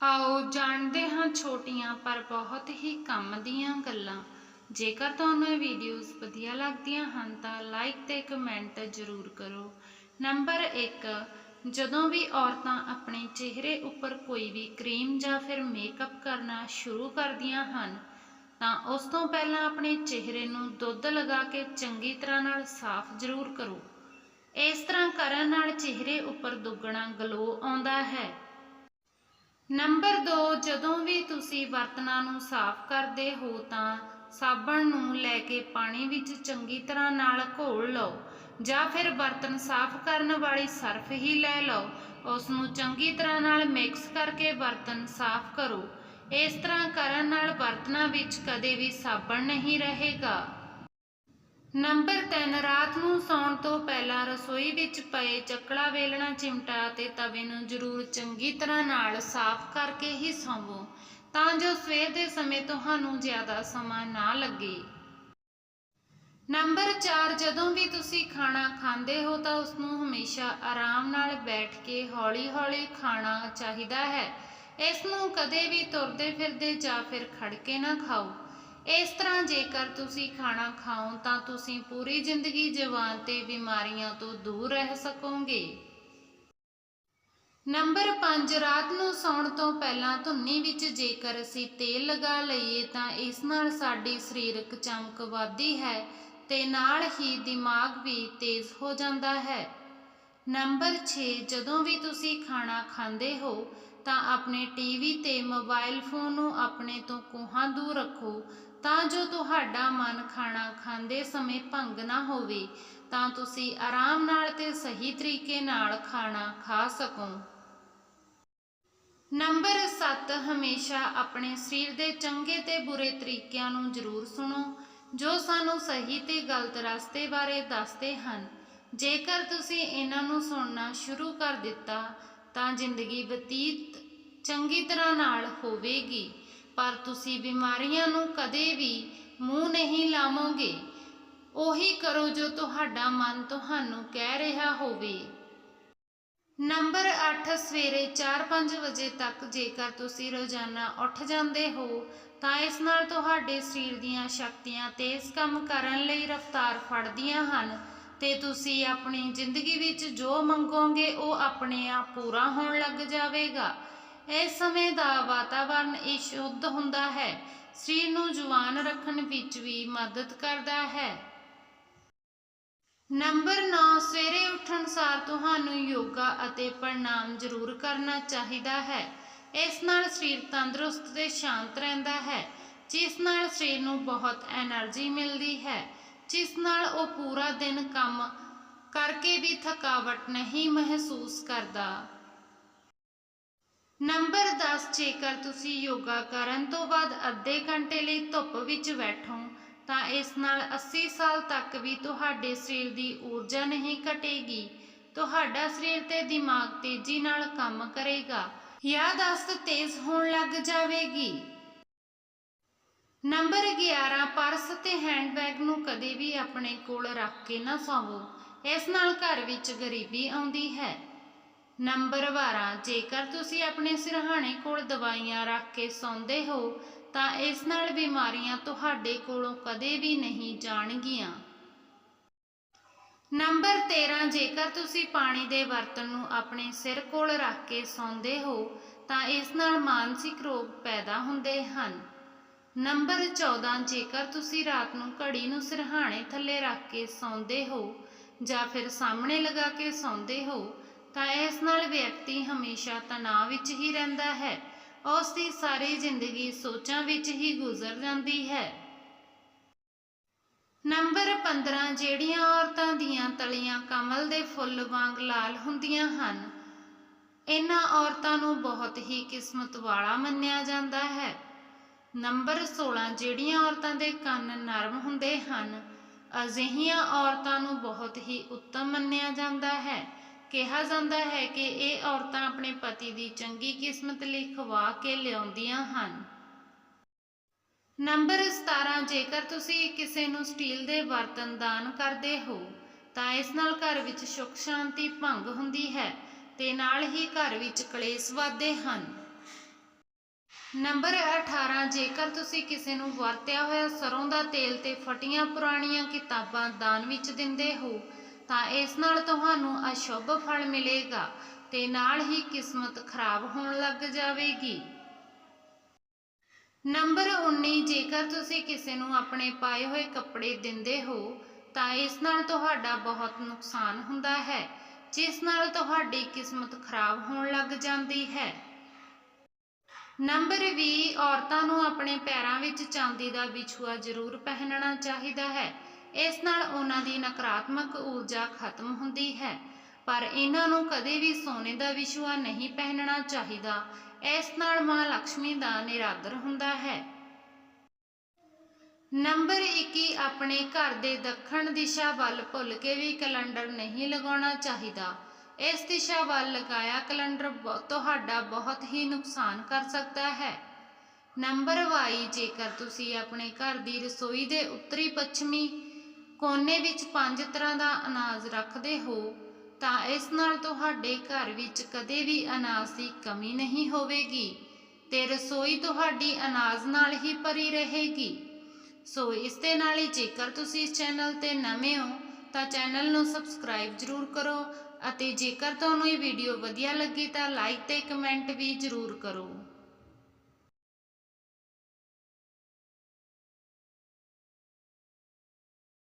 ਆਓ ਜਾਣਦੇ ਹਾਂ ਛੋਟੀਆਂ ਪਰ ਬਹੁਤ ਹੀ ਕੰਮ ਦੀਆਂ ਗੱਲਾਂ। ਜੇਕਰ ਤੁਹਾਨੂੰ ਇਹ ਵੀਡੀਓਜ਼ ਵਧੀਆ ਲੱਗਦੀਆਂ ਹਨ ਤਾਂ ਲਾਈਕ ਤੇ ਕਮੈਂਟ ਜ਼ਰੂਰ ਕਰੋ। ਨੰਬਰ 1 ਜਦੋਂ ਵੀ ਔਰਤਾਂ ਆਪਣੇ ਚਿਹਰੇ ਉੱਪਰ ਕੋਈ ਵੀ ਕਰੀਮ ਜਾਂ ਫਿਰ ਮੇਕਅਪ ਕਰਨਾ ਸ਼ੁਰੂ ਕਰਦੀਆਂ ਹਨ, ਤਾਂ ਉਸ ਤੋਂ ਪਹਿਲਾਂ ਆਪਣੇ ਚਿਹਰੇ ਨੂੰ ਦੁੱਧ ਲਗਾ ਕੇ ਚੰਗੀ ਤਰ੍ਹਾਂ ਨਾਲ ਸਾਫ਼ ਜ਼ਰੂਰ ਕਰੋ। ਇਸ ਤਰ੍ਹਾਂ ਕਰਨ ਨਾਲ ਚਿਹਰੇ ਉੱਪਰ ਦੁੱਗਣਾ ਗਲੋ ਆਉਂਦਾ ਹੈ। ਨੰਬਰ 2 ਜਦੋਂ ਵੀ ਤੁਸੀਂ ਬਰਤਨਾਂ ਨੂੰ ਸਾਫ਼ ਕਰਦੇ ਹੋ ਤਾਂ ਸਾਬਣ ਨੂੰ ਲੈ ਕੇ ਪਾਣੀ ਵਿੱਚ ਚੰਗੀ ਤਰ੍ਹਾਂ ਨਾਲ ਘੋਲ ਲਓ ਜਾਂ ਫਿਰ ਬਰਤਨ ਸਾਫ਼ ਕਰਨ ਵਾਲੀ ਸਰਫ ਹੀ ਲੈ ਲਓ। ਉਸ ਨੂੰ ਚੰਗੀ ਤਰ੍ਹਾਂ ਨਾਲ ਮਿਕਸ ਕਰਕੇ ਬਰਤਨ ਸਾਫ਼ ਕਰੋ। ਇਸ ਤਰ੍ਹਾਂ ਕਰਨ ਨਾਲ ਬਰਤਨਾਂ ਵਿੱਚ ਕਦੇ ਵੀ ਸਾਬਣ ਨਹੀਂ ਰਹੇਗਾ। ਨੰਬਰ 3 ਰਾਤ ਨੂੰ ਸੌਣ ਤੋਂ ਪਹਿਲਾਂ ਰਸੋਈ ਵਿੱਚ ਪਏ ਚੱਕਲਾ ਵੇਲਣਾ ਚਿਮਟਾ ਅਤੇ ਤਵੇ ਨੂੰ ਜ਼ਰੂਰ ਚੰਗੀ ਤਰ੍ਹਾਂ ਨਾਲ ਸਾਫ਼ ਕਰਕੇ ਹੀ ਸੌਵੋ, ਤਾਂ ਜੋ ਸਵੇਰ ਦੇ ਸਮੇਂ ਤੁਹਾਨੂੰ ਜ਼ਿਆਦਾ ਸਮਾਂ ਨਾ ਲੱਗੇ। ਨੰਬਰ 4 ਜਦੋਂ ਵੀ ਤੁਸੀਂ ਖਾਣਾ ਖਾਂਦੇ ਹੋ ਤਾਂ ਉਸ ਨੂੰ ਹਮੇਸ਼ਾ ਆਰਾਮ ਨਾਲ ਬੈਠ ਕੇ ਹੌਲੀ-ਹੌਲੀ ਖਾਣਾ ਚਾਹੀਦਾ ਹੈ। ਇਸ ਨੂੰ ਕਦੇ ਵੀ ਤੁਰਦੇ ਫਿਰਦੇ ਜਾਂ ਫਿਰ ਖੜ ਕੇ ਨਾ ਖਾਓ। ਇਸ ਤਰ੍ਹਾਂ ਜੇਕਰ ਤੁਸੀਂ ਖਾਣਾ ਖਾਓ ਤਾਂ ਤੁਸੀਂ ਪੂਰੀ ਜ਼ਿੰਦਗੀ ਜਵਾਨ ਤੇ ਬਿਮਾਰੀਆਂ ਤੋਂ ਦੂਰ ਰਹਿ ਸਕੋਗੇ। ਨੰਬਰ 5 ਰਾਤ ਨੂੰ ਸੌਣ ਤੋਂ ਪਹਿਲਾਂ ਧੁੰਨੀ ਵਿੱਚ ਜੇਕਰ ਅਸੀਂ ਤੇਲ ਲਗਾ ਲਈਏ ਤਾਂ ਇਸ ਨਾਲ ਸਾਡੀ ਸਰੀਰਕ ਚਮਕ ਵਧਦੀ ਹੈ ਤੇ ਨਾਲ ਹੀ ਦਿਮਾਗ ਵੀ ਤੇਜ਼ ਹੋ ਜਾਂਦਾ ਹੈ। ਨੰਬਰ 6 ਜਦੋਂ ਵੀ ਤੁਸੀਂ ਖਾਣਾ ਖਾਂਦੇ ਹੋ ਤਾਂ ਆਪਣੇ ਟੀਵੀ ਤੇ ਮੋਬਾਈਲ ਫੋਨ ਨੂੰ ਆਪਣੇ ਤੋਂ ਕੋਹਾਂ ਦੂਰ ਰੱਖੋ ਤਾਂ ਜੋ ਤੁਹਾਡਾ ਮਨ ਖਾਣਾ ਖਾਂਦੇ ਸਮੇਂ ਭੰਗ ਨਾ ਹੋਵੇ, ਤਾਂ ਤੁਸੀਂ ਆਰਾਮ ਨਾਲ ਤੇ ਸਹੀ ਤਰੀਕੇ ਨਾਲ ਖਾਣਾ ਖਾ ਸਕੋ। ਨੰਬਰ 7 ਹਮੇਸ਼ਾ ਆਪਣੇ ਸਰੀਰ ਦੇ ਚੰਗੇ ਤੇ ਬੁਰੇ ਤਰੀਕਿਆਂ ਨੂੰ ਜ਼ਰੂਰ ਸੁਣੋ, ਜੋ ਸਾਨੂੰ ਸਹੀ ਤੇ ਗਲਤ ਰਸਤੇ ਬਾਰੇ ਦੱਸਦੇ ਹਨ। ਜੇਕਰ ਤੁਸੀਂ ਇਹਨਾਂ ਨੂੰ ਸੁਣਨਾ ਸ਼ੁਰੂ ਕਰ ਦਿੱਤਾ, ਤਾਂ ਜ਼ਿੰਦਗੀ ਬਤੀਤ ਚੰਗੀ ਤਰ੍ਹਾਂ ਨਾਲ ਹੋਵੇਗੀ। ਪਰ ਤੁਸੀਂ ਬਿਮਾਰੀਆਂ ਨੂੰ ਕਦੇ ਵੀ ਮੂੰਹ ਨਹੀਂ ਲਾਵੋਗੇ। ਉਹੀ ਕਰੋ ਜੋ ਤੁਹਾਡਾ ਮਨ ਤੁਹਾਨੂੰ ਕਹਿ ਰਿਹਾ ਹੋਵੇ। ਨੰਬਰ 8 ਸਵੇਰੇ 4-5 ਵਜੇ ਤੱਕ ਜੇਕਰ ਤੁਸੀਂ ਰੋਜ਼ਾਨਾ ਉੱਠ ਜਾਂਦੇ ਹੋ, ਤਾਂ ਇਸ ਨਾਲ ਤੁਹਾਡੇ ਸਰੀਰ ਦੀਆਂ ਸ਼ਕਤੀਆਂ ਤੇਜ਼ ਕੰਮ ਕਰਨ ਲਈ ਰਫ਼ਤਾਰ ਫੜਦੀਆਂ ਹਨ ਤੇ ਤੁਸੀਂ ਆਪਣੀ ਜ਼ਿੰਦਗੀ ਵਿੱਚ ਜੋ ਮੰਗੋਗੇ, ਉਹ ਆਪਣੇ ਆਪ ਪੂਰਾ ਹੋਣ ਲੱਗ ਜਾਵੇਗਾ। ਇਸ ਸਮੇਂ ਦਾ ਵਾਤਾਵਰਨ ਇਹ ਸ਼ੁੱਧ ਹੁੰਦਾ ਹੈ। ਸਰੀਰ ਨੂੰ ਜਵਾਨ ਰੱਖਣ ਵਿੱਚ ਵੀ ਮਦਦ ਕਰਦਾ ਹੈ। ਨੰਬਰ 9 ਸਵੇਰੇ ਉੱਠਣ ਸਾਰ ਤੁਹਾਨੂੰ ਯੋਗਾ ਅਤੇ ਪ੍ਰਣਾਮ ਜ਼ਰੂਰ ਕਰਨਾ ਚਾਹੀਦਾ ਹੈ। ਇਸ ਨਾਲ ਸਰੀਰ ਤੰਦਰੁਸਤ ਤੇ ਸ਼ਾਂਤ ਰਹਿੰਦਾ ਹੈ, ਜਿਸ ਨਾਲ ਸਰੀਰ ਨੂੰ ਬਹੁਤ એનર્ਜੀ ਮਿਲਦੀ ਹੈ, ਜਿਸ ਨਾਲ ਉਹ ਪੂਰਾ ਦਿਨ ਕੰਮ ਕਰਕੇ ਵੀ ਥਕਾਵਟ ਨਹੀਂ ਮਹਿਸੂਸ ਕਰਦਾ। ਨੰਬਰ 10 ਜੇਕਰ ਤੁਸੀਂ ਯੋਗਾ ਕਰਨ ਤੋਂ ਬਾਅਦ ਅੱਧੇ ਘੰਟੇ ਲਈ ਧੁੱਪ ਵਿੱਚ ਬੈਠੋ, ਤਾਂ ਇਸ ਨਾਲ 80 ਸਾਲ ਤੱਕ ਵੀ ਤੁਹਾਡੇ ਸਰੀਰ ਦੀ ਊਰਜਾ ਨਹੀਂ ਘਟੇਗੀ। ਤੁਹਾਡਾ ਸਰੀਰ ਤੇ ਦਿਮਾਗ ਤੇਜ਼ੀ ਨਾਲ ਕੰਮ ਕਰੇਗਾ। ਯਾਦਾਸ਼ਤ ਤੇਜ਼ ਹੋਣ ਲੱਗ ਜਾਵੇਗੀ। ਨੰਬਰ 11 ਪਰਸ ਤੇ ਹੈਂਡਬੈਗ ਨੂੰ ਕਦੇ ਵੀ ਆਪਣੇ ਕੋਲ ਰੱਖ ਕੇ ਨਾ ਸੌਵੋ। ਇਸ ਨਾਲ ਘਰ ਵਿੱਚ ਗਰੀਬੀ ਆਉਂਦੀ ਹੈ। ਨੰਬਰ 12 ਜੇਕਰ ਤੁਸੀਂ ਆਪਣੇ ਸਿਰਹਾਣੇ ਕੋਲ ਦਵਾਈਆਂ ਰੱਖ ਕੇ ਸੌਂਦੇ ਹੋ, ਤਾਂ ਇਸ ਨਾਲ ਬਿਮਾਰੀਆਂ ਤੁਹਾਡੇ ਕੋਲੋਂ ਕਦੇ ਵੀ ਨਹੀਂ ਜਾਣਗੀਆਂ। ਨੰਬਰ 13 ਜੇਕਰ ਤੁਸੀਂ ਪਾਣੀ ਦੇ ਬਰਤਨ ਨੂੰ ਆਪਣੇ ਸਿਰ ਕੋਲ ਰੱਖ ਕੇ ਸੌਂਦੇ ਹੋ, ਤਾਂ ਇਸ ਨਾਲ ਮਾਨਸਿਕ ਰੋਗ ਪੈਦਾ ਹੁੰਦੇ ਹਨ। ਨੰਬਰ 14 ਜੇਕਰ ਤੁਸੀਂ ਰਾਤ ਨੂੰ ਘੜੀ ਨੂੰ ਸਿਰਹਾਣੇ ਥੱਲੇ ਰੱਖ ਕੇ ਸੌਂਦੇ ਹੋ ਜਾਂ ਫਿਰ ਸਾਹਮਣੇ ਲਗਾ ਕੇ ਸੌਂਦੇ ਹੋ ਤਾਂ ਇਸ ਨਾਲ ਵਿਅਕਤੀ ਹਮੇਸ਼ਾ ਤਣਾਅ ਵਿੱਚ ਹੀ ਰਹਿੰਦਾ ਹੈ। ਉਸ ਦੀ ਸਾਰੀ ਜ਼ਿੰਦਗੀ ਸੋਚਾਂ ਵਿੱਚ ਹੀ ਗੁਜ਼ਰ ਜਾਂਦੀ ਹੈ। ਨੰਬਰ 15 ਜਿਹੜੀਆਂ ਔਰਤਾਂ ਦੀਆਂ ਤਲੀਆਂ ਕਮਲ ਦੇ ਫੁੱਲ ਵਾਂਗ ਲਾਲ ਹੁੰਦੀਆਂ ਹਨ, ਇਹਨਾਂ ਔਰਤਾਂ ਨੂੰ ਬਹੁਤ ਹੀ ਕਿਸਮਤ ਵਾਲਾ ਮੰਨਿਆ ਜਾਂਦਾ ਹੈ। ਨੰਬਰ 16 ਜਿਹੜੀਆਂ ਔਰਤਾਂ ਦੇ ਕੰਨ ਨਰਮ ਹੁੰਦੇ ਹਨ, ਅਜਿਹੀਆਂ ਔਰਤਾਂ ਨੂੰ ਬਹੁਤ ਹੀ ਉੱਤਮ ਮੰਨਿਆ ਜਾਂਦਾ ਹੈ। ਕਿਹਾ ਜਾਂਦਾ ਹੈ ਕਿ ਇਹ ਔਰਤਾਂ ਆਪਣੇ ਪਤੀ ਦੀ ਚੰਗੀ ਕਿਸਮਤ ਲਈ ਖਵਾ ਕੇ ਲਿਆਉਂਦੀਆਂ ਹਨ। ਨੰਬਰ 17 ਜੇਕਰ ਤੁਸੀਂ ਕਿਸੇ ਨੂੰ ਸਟੀਲ ਦੇ ਬਰਤਨ ਦਾਨ ਕਰਦੇ ਹੋ, ਤਾਂ ਇਸ ਨਾਲ ਘਰ ਵਿੱਚ ਸੁੱਖ ਸ਼ਾਂਤੀ ਭੰਗ ਹੁੰਦੀ ਹੈ ਤੇ ਨਾਲ ਹੀ ਘਰ ਵਿੱਚ ਕਲੇਸ਼ ਵੱਧਦੇ ਹਨ। ਨੰਬਰ 18 ਜੇਕਰ ਤੁਸੀਂ ਕਿਸੇ ਨੂੰ ਵਰਤਿਆ ਹੋਇਆ ਸਰੋਂ ਦਾ ਤੇਲ ਤੇ ਫਟੀਆਂ ਪੁਰਾਣੀਆਂ ਕਿਤਾਬਾਂ ਦਾਨ ਵਿੱਚ ਦਿੰਦੇ ਹੋ ਤਾਂ ਇਸ ਨਾਲ ਤੁਹਾਨੂੰ ਅਸ਼ੁਭ ਫਲ ਮਿਲੇਗਾ ਤੇ ਨਾਲ ਹੀ ਕਿਸਮਤ ਖਰਾਬ ਹੋਣ ਲੱਗ ਜਾਵੇਗੀ। ਨੰਬਰ 19 ਜੇਕਰ ਤੁਸੀਂ ਕਿਸੇ ਨੂੰ ਆਪਣੇ ਪਾਏ ਹੋਏ ਕੱਪੜੇ ਦਿੰਦੇ ਹੋ, ਤਾਂ ਇਸ ਨਾਲ ਤੁਹਾਡਾ ਬਹੁਤ ਨੁਕਸਾਨ ਹੁੰਦਾ ਹੈ, ਜਿਸ ਨਾਲ ਤੁਹਾਡੀ ਕਿਸਮਤ ਖਰਾਬ ਹੋਣ ਲੱਗ ਜਾਂਦੀ ਹੈ। ਨੰਬਰ 20 ਔਰਤਾਂ ਨੂੰ ਆਪਣੇ ਪੈਰਾਂ ਵਿੱਚ ਚਾਂਦੀ ਦਾ ਵਿਛੂਆ ਜ਼ਰੂਰ ਪਹਿਨਣਾ ਚਾਹੀਦਾ ਹੈ ਇਸ ਨਾਲ ਉਹਨਾਂ ਦੀ ਨਕਾਰਾਤਮਕ ਊਰਜਾ ਖਤਮ ਹੁੰਦੀ ਹੈ। ਪਰ ਇਹਨਾਂ ਨੂੰ ਕਦੇ ਵੀ ਸੋਨੇ ਦਾ ਵਿਛੂਆ ਨਹੀਂ ਪਹਿਨਣਾ ਚਾਹੀਦਾ। ਇਸ ਨਾਲ ਮਾਂ ਲక్ష్ਮੀ ਦਾ ਨਿਰਾਦਰ ਹੁੰਦਾ ਹੈ। ਨੰਬਰ 21 ਆਪਣੇ ਘਰ ਦੇ ਦੱਖਣ ਦਿਸ਼ਾ ਵੱਲ ਭੁੱਲ ਕੇ ਵੀ ਕੈਲੰਡਰ ਨਹੀਂ ਲਗਾਉਣਾ ਚਾਹੀਦਾ। ਇਸ ਦਿਸ਼ਾ ਵੱਲ ਲਗਾਇਆ ਕੈਲੰਡਰ ਬ- ਤੁਹਾਡਾ ਬਹੁਤ ਹੀ ਨੁਕਸਾਨ ਕਰ ਸਕਦਾ ਹੈ। ਨੰਬਰ 22 ਜੇਕਰ ਤੁਸੀਂ ਆਪਣੇ ਘਰ ਦੀ ਰਸੋਈ ਦੇ ਉੱਤਰੀ ਪੱਛਮੀ ਕੋਨੇ ਵਿੱਚ ਪੰਜ ਤਰ੍ਹਾਂ ਦਾ ਅਨਾਜ ਰੱਖਦੇ ਹੋ, ਤਾਂ ਇਸ ਨਾਲ ਤੁਹਾਡੇ ਘਰ ਵਿੱਚ ਕਦੇ ਵੀ ਅਨਾਜ ਦੀ ਕਮੀ ਨਹੀਂ ਹੋਵੇਗੀ ਤੇ ਰਸੋਈ ਤੁਹਾਡੀ ਅਨਾਜ ਨਾਲ ਹੀ ਭਰੀ ਰਹੇਗੀ। ਸੋ ਇਸ ਦੇ ਨਾਲ ਹੀ ਜੇਕਰ ਤੁਸੀਂ ਇਸ ਚੈਨਲ ਤੇ ਨਵੇਂ ਹੋ, ਤਾਂ ਚੈਨਲ ਨੂੰ ਸਬਸਕ੍ਰਾਈਬ ਜ਼ਰੂਰ ਕਰੋ ਅਤੇ ਜੇਕਰ ਤੁਹਾਨੂੰ ਇਹ ਵੀਡੀਓ ਵਧੀਆ ਲੱਗੀ ਤਾਂ ਲਾਈਕ ਤੇ ਕਮੈਂਟ ਵੀ ਜ਼ਰੂਰ ਕਰੋ।